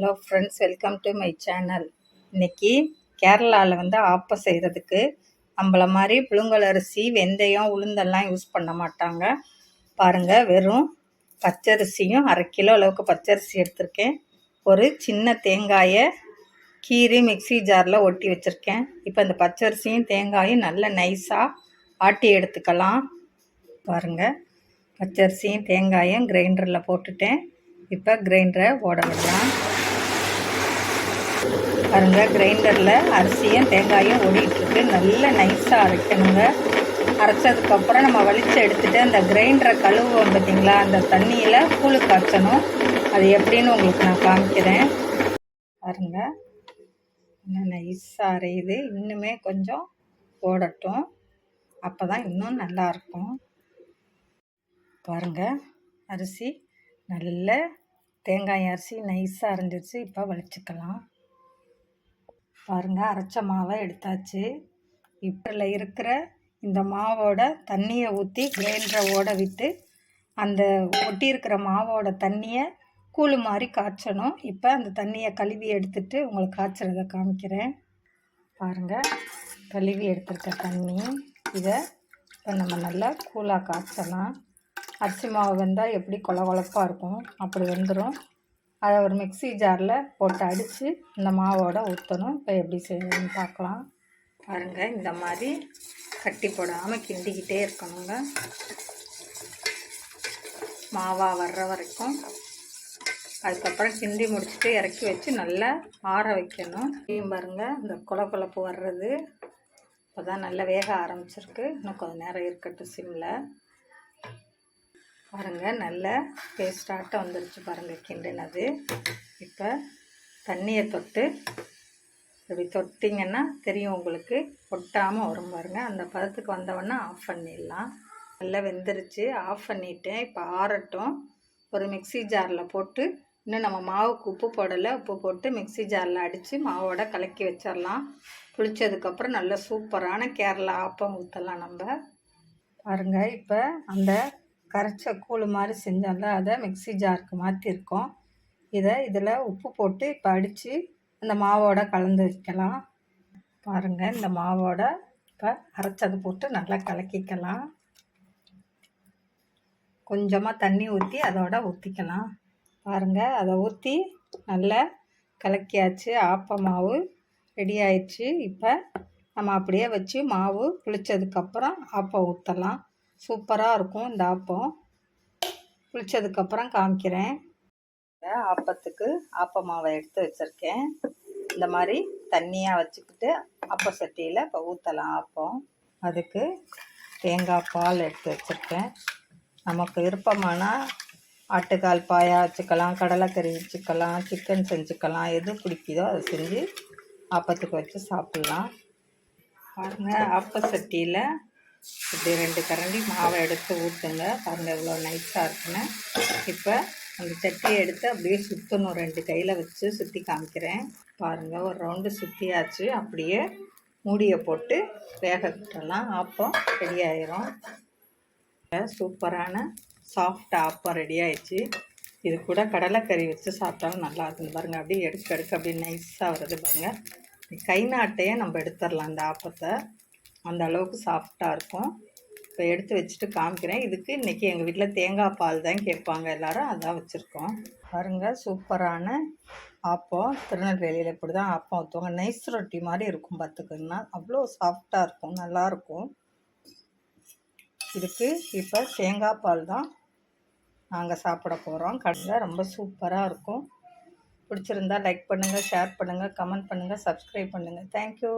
Hello friends welcome to my channel இன்னைக்கு கேரளாவில் வந்து ஆப்பை செய்கிறதுக்கு நம்மள மாதிரி புழுங்கல் அரிசி வெந்தயம் உளுந்தெல்லாம் யூஸ் பண்ண மாட்டாங்க. பாருங்கள் வெறும் பச்சரிசியும் அரை கிலோ அளவுக்கு பச்சரிசி எடுத்திருக்கேன். ஒரு சின்ன தேங்காயை கீறி மிக்ஸி ஜாரில் ஒட்டி வச்சுருக்கேன். இப்போ இந்த பச்சரிசியும் தேங்காயும் நல்ல நைஸாக ஆட்டி எடுத்துக்கலாம். பாருங்கள் பச்சரிசியும் தேங்காயும் கிரைண்டரில் போட்டுட்டேன். இப்போ கிரைண்டரை ஓட விடலாம். பாருங்க கிரைண்டரில் அரிசியும் தேங்காயும் ஓடிட்டுருக்கு. நல்ல நைஸாக அரைக்கணுங்க. அரைச்சதுக்கப்புறம் நம்ம வலிச்சு எடுத்துகிட்டு அந்த கிரைண்டரை கழுவுவோம் பார்த்தீங்களா அந்த தண்ணியில் கூழு காய்ச்சணும். அது எப்படின்னு உங்களுக்கு நான் காமிக்கிறேன். பாருங்க இன்னும் நைஸாக அரையுது. இன்னுமே கொஞ்சம் ஓடட்டும் அப்போ தான் இன்னும் நல்லாயிருக்கும் பாருங்கள் அரிசி நல்ல தேங்காய் அரிசி நைஸாக அரைஞ்சிருச்சு. இப்போ வலிச்சுக்கலாம். பாருங்கள் அரைச்ச மாவை எடுத்தாச்சு. இப்போல இருக்கிற இந்த மாவோட தண்ணியை ஊற்றி கிரைண்டரை ஓட விட்டு அந்த ஒட்டி இருக்கிற மாவோட தண்ணியை கூழு மாதிரி காய்ச்சணும். இப்போ அந்த தண்ணியை கழுவி எடுத்துட்டு உங்களுக்கு காய்ச்சறத காமிக்கிறேன். பாருங்கள் கழுவி எடுத்துருக்க தண்ணி. இதை இப்போ நம்ம நல்லா கூழாக காய்ச்சலாம். அரிசி மாவு வெந்தால் எப்படி கொல கொழப்பாக இருக்கும் அப்படி வெந்துடும் அதை ஒரு மிக்ஸி ஜாரில் போட்டு அடித்து இந்த மாவோட ஊற்றணும். இப்போ எப்படி செய்யணும்னு பார்க்கலாம். பாருங்கள் இந்த மாதிரி கட்டி போடாமல் கிண்டிக்கிட்டே இருக்கணுங்க. மாவாக வர்ற வரைக்கும். அதுக்கப்புறம் கிண்டி முடிச்சுட்டு இறக்கி வச்சு நல்லா ஆற வைக்கணும். இதையும் பாருங்கள் இந்த குழ குழப்பு வர்றது இப்போ தான் நல்லா வேக ஆரம்பிச்சிருக்கு. இன்னும் கொஞ்சம் நேரம் இருக்கட்டும் சிம்மில் பாருங்கள் நல்ல பேஸ்டாட்டம் வந்துருச்சு பாருங்கள் கிண்டினது இப்போ தண்ணியை தொட்டு இப்படி தொட்டிங்கன்னா தெரியும் உங்களுக்கு ஒட்டாமல் வரும் பாருங்கள் அந்த பதத்துக்கு வந்தவொடனே ஆஃப் பண்ணிடலாம். நல்லா வெந்துருச்சு ஆஃப் பண்ணிவிட்டேன் இப்போ ஆறட்டும். ஒரு மிக்சி ஜாரில் போட்டு இன்னும் நம்ம மாவுக்கு உப்பு போடலை உப்பு போட்டு மிக்சி ஜாரில் அடித்து மாவோட கலக்கி வச்சிடலாம். புளிச்சதுக்கப்புறம் நல்ல சூப்பரான கேரளா ஆப்பம் ஊற்றலாம் நம்ம. பாருங்கள் இப்போ அந்த கரைச்ச கூழ் மாதிரி செஞ்சோம்ல அதை மிக்ஸி ஜாருக்கு மாற்றிருக்கோம் இதை இதில் உப்பு போட்டு இப்போ அடித்து அந்த மாவோட கலந்து வைக்கலாம். பாருங்கள் இந்த மாவோட இப்போ அரைச்சது போட்டு நல்லா கலக்கிக்கலாம். கொஞ்சமாக தண்ணி ஊற்றி அதோட ஊற்றிக்கலாம் பாருங்கள் அதை ஊற்றி நல்லா கலக்கியாச்சு. ஆப்ப மாவு ரெடி ஆயிடுச்சு. இப்போ நம்ம அப்படியே வச்சு மாவு புளிச்சதுக்கப்புறம் ஆப்பம் ஊற்றலாம் சூப்பராக இருக்கும் இந்த ஆப்பம். குளித்ததுக்கப்புறம் காமிக்கிறேன். ஆப்பத்துக்கு ஆப்ப மாவை எடுத்து வச்சுருக்கேன். இந்த மாதிரி தண்ணியாக வச்சுக்கிட்டு அப்ப சட்டியில் இப்போ ஊற்றலாம் ஆப்பம். அதுக்கு தேங்காய் பால் எடுத்து வச்சுருக்கேன். நமக்கு விருப்பமானால் ஆட்டுக்கால் பாயா வச்சுக்கலாம் கடலைக்கறி வச்சுக்கலாம் சிக்கன் செஞ்சுக்கலாம் எது பிடிக்குதோ அதை செஞ்சு ஆப்பத்துக்கு வச்சு சாப்பிட்லாம். பாருங்கள் ஆப்ப சட்டியில் இப்படி ரெண்டு கரண்டி மாவை எடுத்து ஊற்றுங்க பாருங்கள் இவ்வளோ நைஸாக இருக்குன்னு. இப்போ அந்த சட்டியை எடுத்து அப்படியே சுற்றணும் ரெண்டு கையில் வச்சு சுற்றி காமிக்கிறேன். பாருங்கள் ஒரு ரவுண்டு சுற்றியாச்சு அப்படியே மூடியை போட்டு வேக விட்டுறலாம். ஆப்பம் ரெடி ஆயிரும். சூப்பரான சாஃப்ட் ஆப்பம் ரெடி ஆயிடுச்சு. இது கூட கடலைக்கறி வச்சு சாப்பிட்டாலும் நல்லா இருக்கும் பாருங்கள் அப்படியே எடுக்க எடுக்க அப்படியே நைஸாக வருது பாருங்கள் கை நாட்டையே நம்ம எடுத்துடலாம் அந்த ஆப்பத்தை. அந்த அளவுக்கு சாஃப்டாக இருக்கும். இப்போ எடுத்து வச்சுட்டு காமிக்கிறேன். இதுக்கு இன்றைக்கி எங்கள் வீட்டில் தேங்காய் பால் தான் கேட்பாங்க எல்லோரும். அதான் வச்சுருக்கோம். பாருங்கள் சூப்பரான ஆப்பம். திருநெல்வேலியில் இப்படி தான் ஆப்பம் ஊற்றுவாங்க நைஸ் ரொட்டி மாதிரி இருக்கும் பார்த்துக்கோங்கன்னா அவ்வளோ சாஃப்டாக இருக்கும். நல்லாயிருக்கும் இதுக்கு இப்போ தேங்காய் பால் தான் நாங்கள் சாப்பிட போகிறோம் கடையில் ரொம்ப சூப்பராக இருக்கும். பிடிச்சிருந்தா லைக் பண்ணுங்கள் ஷேர் பண்ணுங்கள் கமெண்ட் பண்ணுங்கள் சப்ஸ்கிரைப் பண்ணுங்கள் தேங்க்யூ